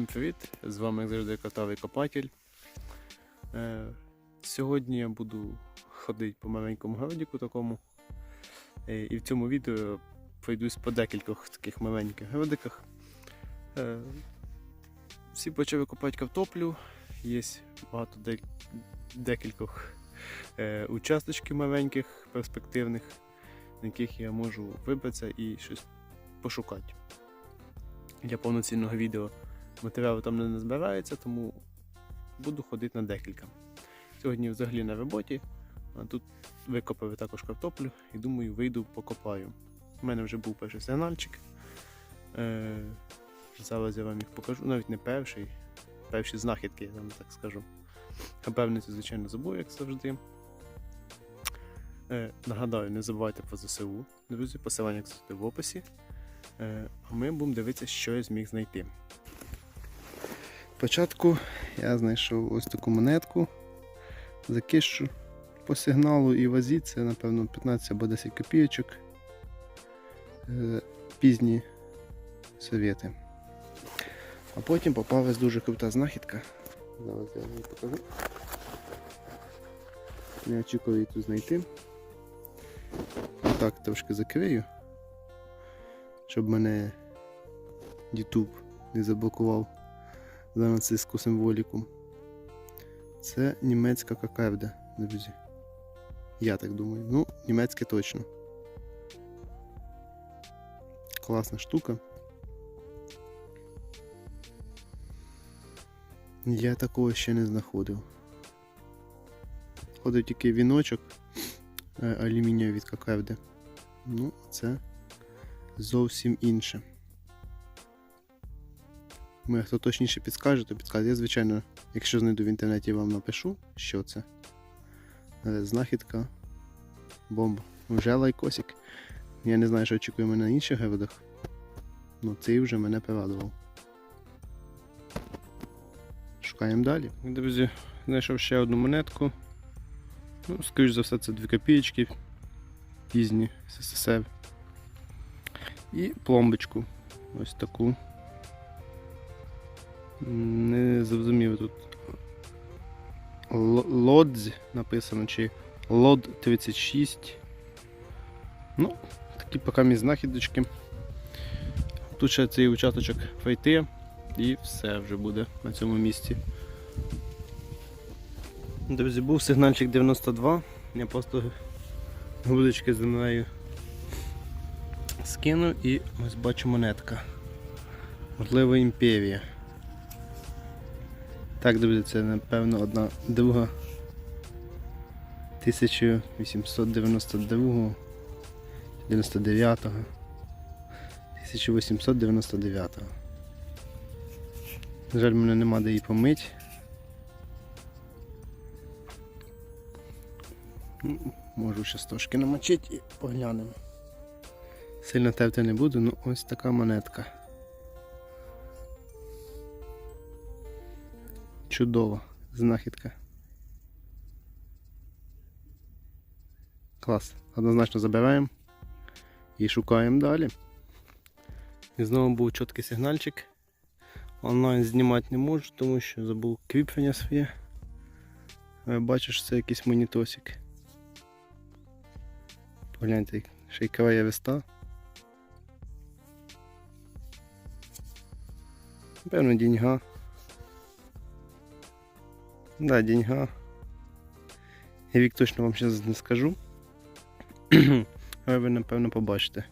всім привіт! З вами як завжди Котовий Копатель. Е, сьогодні я буду ходити по маленькому городіку такому. Е, і в цьому відео пройдусь по декількох таких маленьких городиках. Е, всі почали копати картоплю. Є багато де, декількох участочків маленьких, перспективних, на яких я можу вибратися і щось пошукати для повноцінного відео. Матеріалу там не назбирається, тому буду ходити на декілька. Сьогодні взагалі на роботі, а тут викопали також картоплю і думаю, вийду покопаю. У мене вже був перший сигнальчик. Е, зараз я вам їх покажу, навіть не перший, перші знахідки, я вам так скажу. Напевниці, звичайно, забув, як завжди. Е, нагадаю, не забувайте про ЗСУ. Друзі, посилання завжди в описі. Е, А ми будемо дивитися, що я зміг знайти. Спочатку я знайшов ось таку монетку за кишу по сигналу і вазі, це, напевно, 15 або 10 копійочок. Е, Пізні совєти. А потім попалась дуже крута знахідка. Зараз я вам покажу. Не очікував її тут знайти. Так, трошки закрию щоб мене YouTube не заблокував за нацистську символіку. Це німецька кокарда, друзі. Я так думаю. Ну, німецьке точно. Класна штука. Я такого ще не знаходив. Ходив тільки віночок е, алюмінієвий від кокарди. Ну, це зовсім інше. Ми хто точніше підскаже, то підскаже. Я, звичайно, якщо знайду в інтернеті, вам напишу, що це. Знахідка бомба. Вже лайкосик. Я не знаю, що очікує мене на інших геводах. Ну цей вже мене порадував. Шукаємо далі. Друзі, знайшов ще одну монетку. Ну, скоріш за все, це 2 копійки. Пізні СССР. І пломбочку. Ось таку. Не зрозумів тут. Лодзь написано, чи Лод 36. Ну, такі поки мій знахідочки. Тут ще цей участочок пройти і все вже буде на цьому місці. Друзі, був сигнальчик 92. Я просто вудочки з землею скинув і ось бачу монетка. Можливо, імперія. Так, друзі, це напевно одна друга 1892 99 1899 На жаль, мене нема де її помити. Можу ще трошки намочити і поглянемо. Сильно терти не буду, ну ось така монетка. Чудова знахідка. Клас. Однозначно забираємо і шукаємо далі. І знову був чіткий сигнальчик. Онлайн знімати не можу, тому що забув кріплення своє. Але бачиш, це якийсь монітосик. Погляньте, шейкова є веста. Певно, деньга. Да, деньга. Я вік точно вам зараз не скажу. Але ви напевно побачите.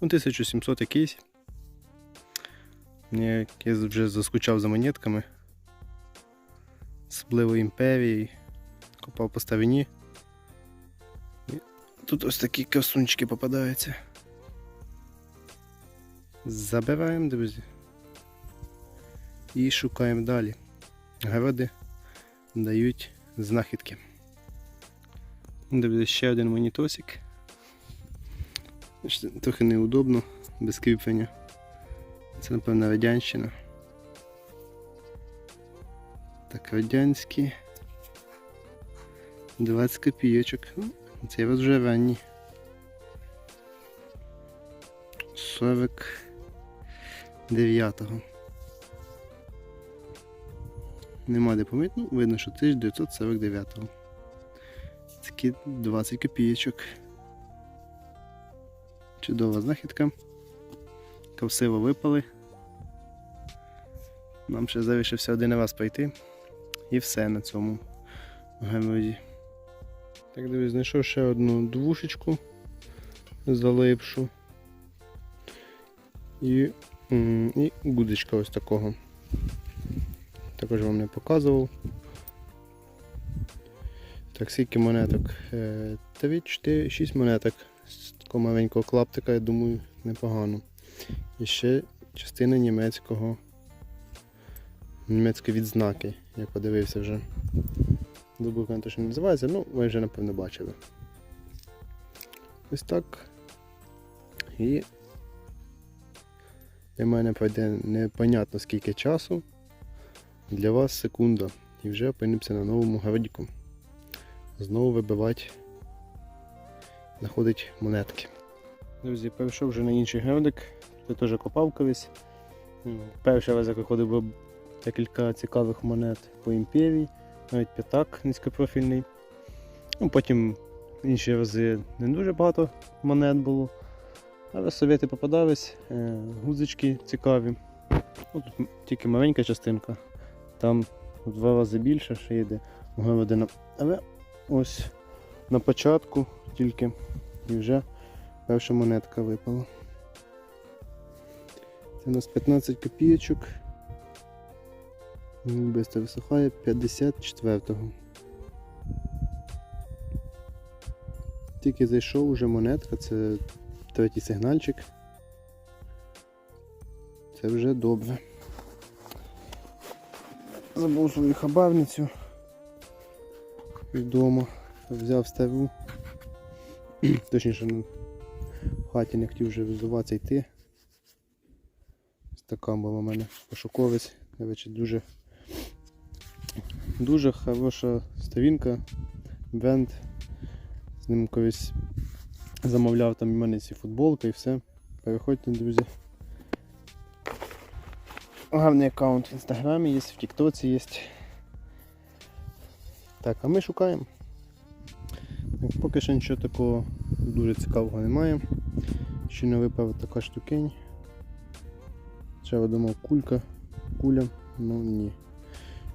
Ну, 1700 якийсь. Я, вже заскучав за монетками. Особливо імперії. Копав по ставині. Тут ось такі красунчики попадаються. Забираємо, друзі і шукаємо далі. Городи дають знахідки. Дивіться, ще один монітосик. Трохи неудобно, без кріплення. Це, напевно, радянщина. Так, радянські. 20 копійочок. Ну, Цей вже ранній. 49-го. Нема де помити, ну видно, що 1949. Такі 20 копійочок. Чудова знахідка. Ковсиво випали. Нам ще залишився один раз пройти. І все на цьому гемоді. Так, дивись, знайшов ще одну двушечку залипшу. І, і гудочка ось такого. Також вам не показував. Так, скільки монеток? 3, 4, 6 монеток з такого маленького клаптика, я думаю, непогано. І ще частина німецького німецької відзнаки, я подивився вже. Забув, як точно називається, ну ви вже напевно бачили. Ось так. І для мене пройде непонятно скільки часу. Для вас секунда. І вже опинимося на новому городіку. Знову вибивати, знаходить монетки. Друзі, перейшов вже на інший геодик. Це теж копав колись. Ну, Перший раз як виходив декілька цікавих монет по імперії, навіть п'ятак низькопрофільний. Ну, потім інші рази не дуже багато монет було. Але совєти попадались, е, гудзички цікаві. Ну, тут тільки маленька частинка. Там в два рази більше ще йде година. Але ось на початку тільки і вже перша монетка випала. Це у нас 15 копійочок. Бисто висухає 54-го. Тільки зайшов уже монетка, це третій сигнальчик. Це вже добре. Забув свою хабарницю вдома. Взяв стару. Точніше, ну, в хаті не хотів вже визуватися йти. Така була у мене пошуковець. Речі, дуже дуже хороша сторінка. Бенд. З ним колись замовляв там і мене ці футболки і все. Переходьте, друзі. Гарний аккаунт в інстаграмі є, в Тіктоці є. Так, а ми шукаємо. Поки що нічого такого дуже цікавого немає. Ще не випав така штукень. Ще думав кулька, куля, ну ні.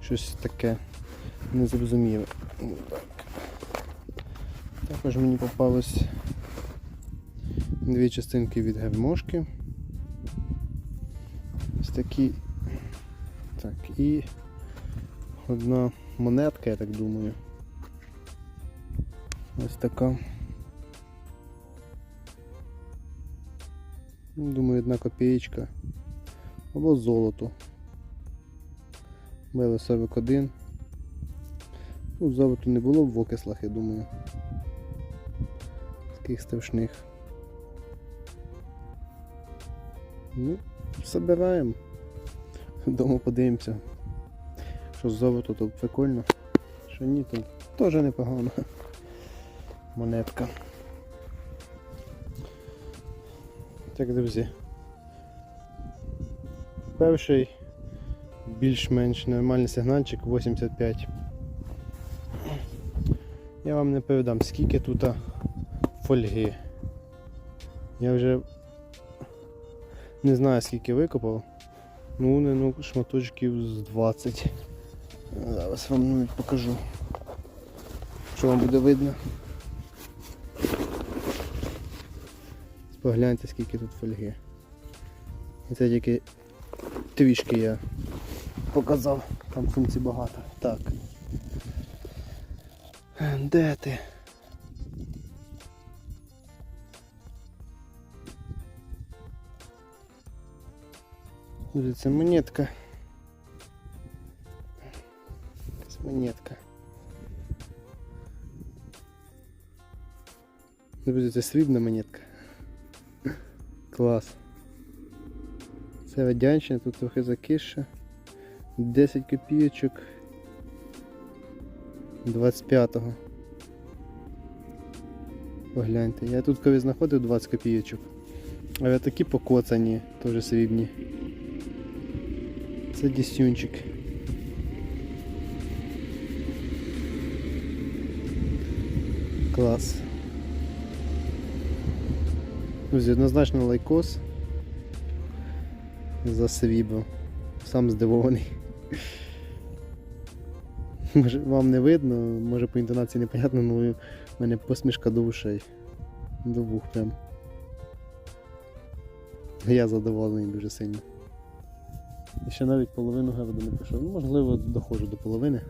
Щось таке незрозуміле. Так. Також мені попалось дві частинки від гермошки. Ось такі. Так, і одна монетка, я так думаю. Ось така. Ну, Думаю, одна копієчка. Або золото. Мили 41. Ну, золоту не було в окислах, я думаю. Таких страшних. Ну, собираємо. Вдома подивимося. Що з золото, то прикольно. Що ні, то теж непогано. Монетка. Так, друзі. Перший більш-менш нормальний сигнальчик 85. Я вам не передам, скільки тут фольги. Я вже не знаю скільки викопав. Ну, не ну, шматочків з 20. Зараз вам навіть покажу. Що вам буде видно. Погляньте скільки тут фольги. І це тільки трішки я показав, там функцій багато. Так. Де ти? Це монетка. Монетка. Друзі, це срібна монетка. Клас. Це радянщина, тут трохи закисше. 10 копійочок 25-го. Погляньте, я тут коли знаходив 20 копійочок. Але такі покоцані, теж срібні. Це дісюнчик. Клас. Друзі, однозначно лайкос за Свібо. Сам здивований. Може вам не видно, може по інтонації непонятно, але в мене посмішка до ушей. До вух прям. Я задоволений дуже сильно. І ще навіть половину геводу не пішов. Ну, можливо, доходжу до половини.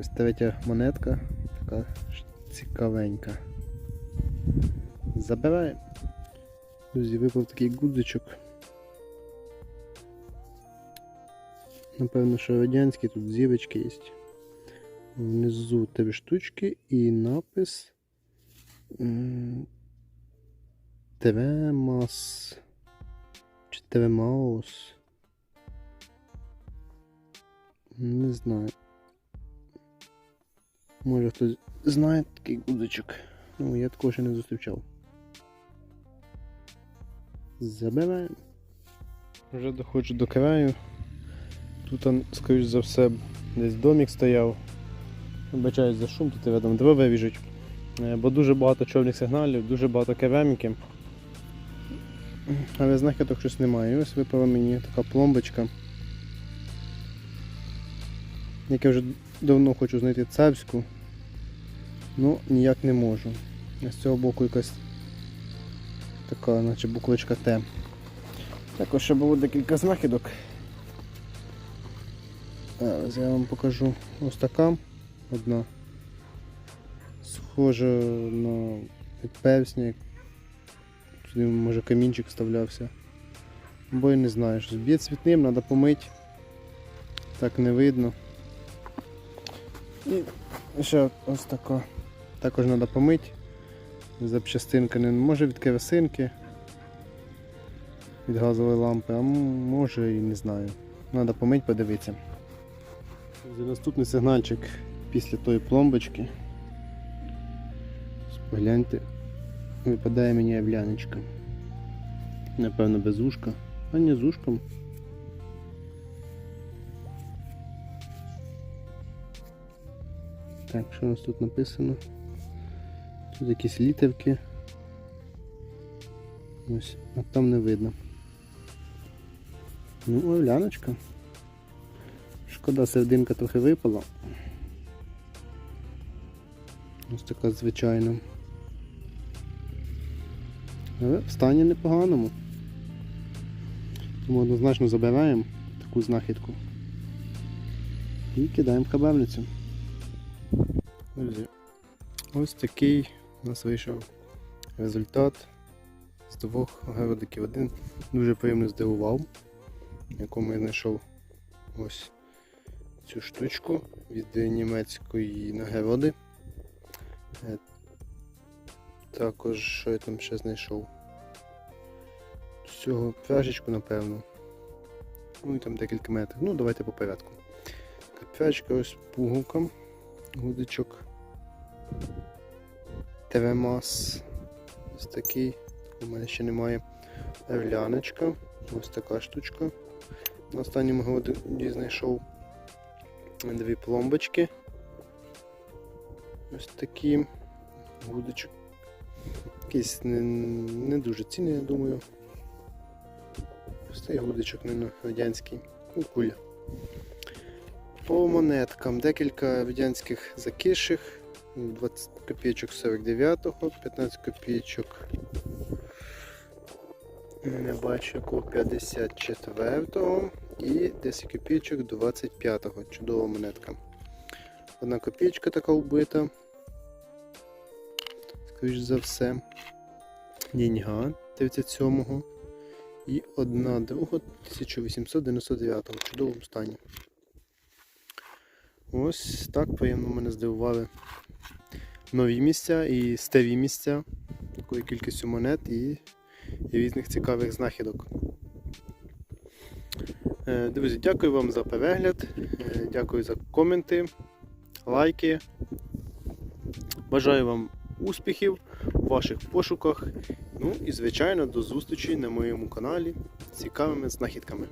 Ось третя монетка, така цікавенька. Забираємо. Друзі, випав такий гудзичок. Напевно, що радянський, тут зірочки є. Внизу три штучки і напис Тремас чи Тремаус. Не знаю. Може хтось знає такий гудзичок. Ну, я такого ще не зустрічав. Забираємо. Вже доходжу до краю. Тут, скоріш за все, десь домик стояв. Вибачаюсь за шум, тут рядом дрова ріжуть. Е, Бо дуже багато човних сигналів, дуже багато кераміки. Але знахідок щось немає. Ось випала мені така пломбочка. Як я вже давно хочу знайти царську, ну ніяк не можу. З цього боку якась така, наче буквочка Т. Також ще було декілька знахідок. Зараз я вам покажу ось така одна. Схожа на персня. Сюди може камінчик вставлявся. Бо я не знаю, що зб'є цвітним, треба помити. Так не видно. І ще ось така. Також треба помити. Запчастинка не може від керосинки, від газової лампи, а може і не знаю. Треба помити, подивитися. Наступний сигнальчик після тої пломбочки. Погляньте, випадає мені являночка. Напевно без ушка, а не з ушком. Так, що у нас тут написано? Тут якісь літерки. Ось, а там не видно. Ну, овляночка. Шкода, серединка трохи випала. Ось така звичайна. Але в стані непоганому. Тому однозначно забираємо таку знахідку. І кидаємо в хабарницю. Друзі, ось такий у нас вийшов результат з двох городиків. Один дуже приємно здивував, якому я знайшов ось цю штучку від німецької нагороди. Е, Також що я там ще знайшов? З цього пряжечку, напевно. Ну і там декілька метрів. Ну, давайте по порядку. Пряжечка ось пуговка, гудичок. Тремас. Ось такий. У мене ще немає. Орляночка. Ось така штучка. На останньому годі знайшов дві пломбочки. Ось такі гудочок. Якийсь не, не дуже цінний, я думаю. Ось цей гудочок не радянський. Ну, куля. По монеткам декілька радянських закиших. 20 копійочок 49-го, 15 копійочок. Не бачу якого 54-го і 10 копійочок 25-го. Чудова монетка. Одна копійочка така вбита. Скоріш за все. Деньга 37-го. І одна друга 1899 в чудовому стані. Ось так приємно мене здивували нові місця і старі місця такою кількістю монет і, різних цікавих знахідок. Е, Друзі, дякую вам за перегляд, е, дякую за коменти, лайки. Бажаю вам успіхів у ваших пошуках. Ну і, звичайно, до зустрічі на моєму каналі з цікавими знахідками.